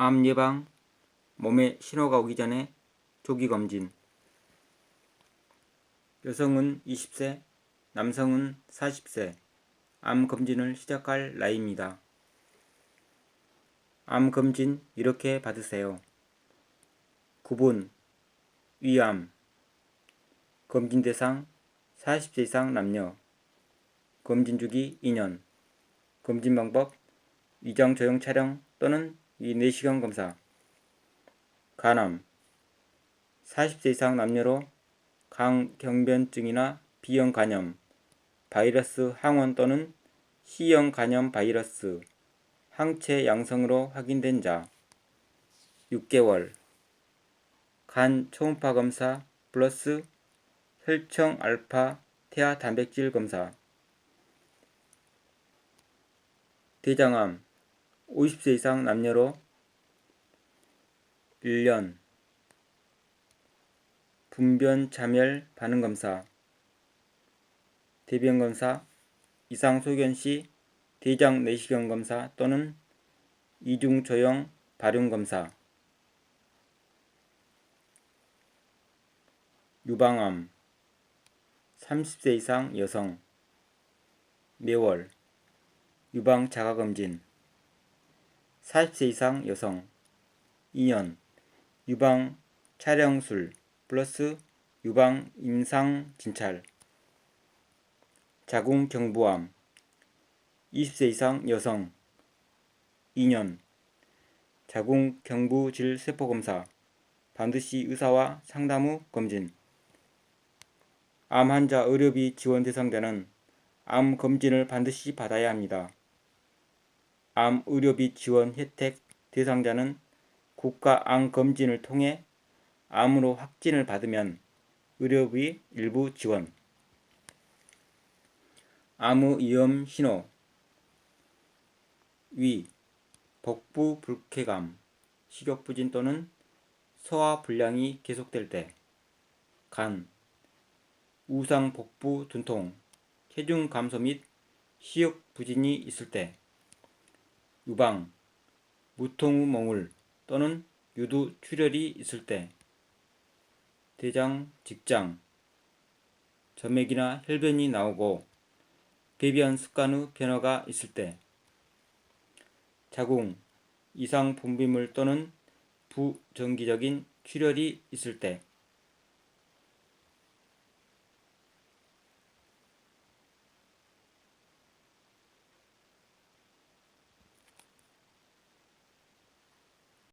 암 예방, 몸에 신호가 오기 전에 조기 검진. 여성은 20세, 남성은 40세. 암 검진을 시작할 나이입니다. 암 검진 이렇게 받으세요. 9번 위암 검진 대상 40세 이상 남녀 검진 주기 2년 검진 방법 위장 조형 촬영 또는 위내시경 검사. 간암. 40세 이상 남녀로 강경변증이나 B형 간염 바이러스 항원 또는 C형 간염 바이러스 항체 양성으로 확인된 자. 6개월. 간 초음파 검사 플러스 혈청 알파 태아 단백질 검사. 대장암 50세 이상 남녀로 1년 분변 자멸 반응 검사 대변 검사 이상 소견 시 대장 내시경 검사 또는 이중 조형 발용 검사. 유방암 30세 이상 여성 매월 유방 자가검진 40세 이상 여성. 2년 유방 촬영술 플러스 유방 임상 진찰. 자궁 경부암. 20세 이상 여성. 2년 자궁 경부질 세포 검사. 반드시 의사와 상담 후 검진. 암 환자 의료비 지원 대상자는 암 검진을 반드시 받아야 합니다. 암 의료비 지원 혜택 대상자는 국가 암 검진을 통해 암으로 확진을 받으면 의료비 일부 지원. 암의 위험 신호. 위, 복부 불쾌감, 식욕 부진 또는 소화 불량이 계속될 때. 간, 우상 복부 두통, 체중 감소 및 시력 부진이 있을 때, 유방, 무통 후 몽울 또는 유두 출혈이 있을 때, 대장 직장, 점액이나 혈변이 나오고 배변 습관의 변화가 있을 때, 자궁, 이상 분비물 또는 부정기적인 출혈이 있을 때,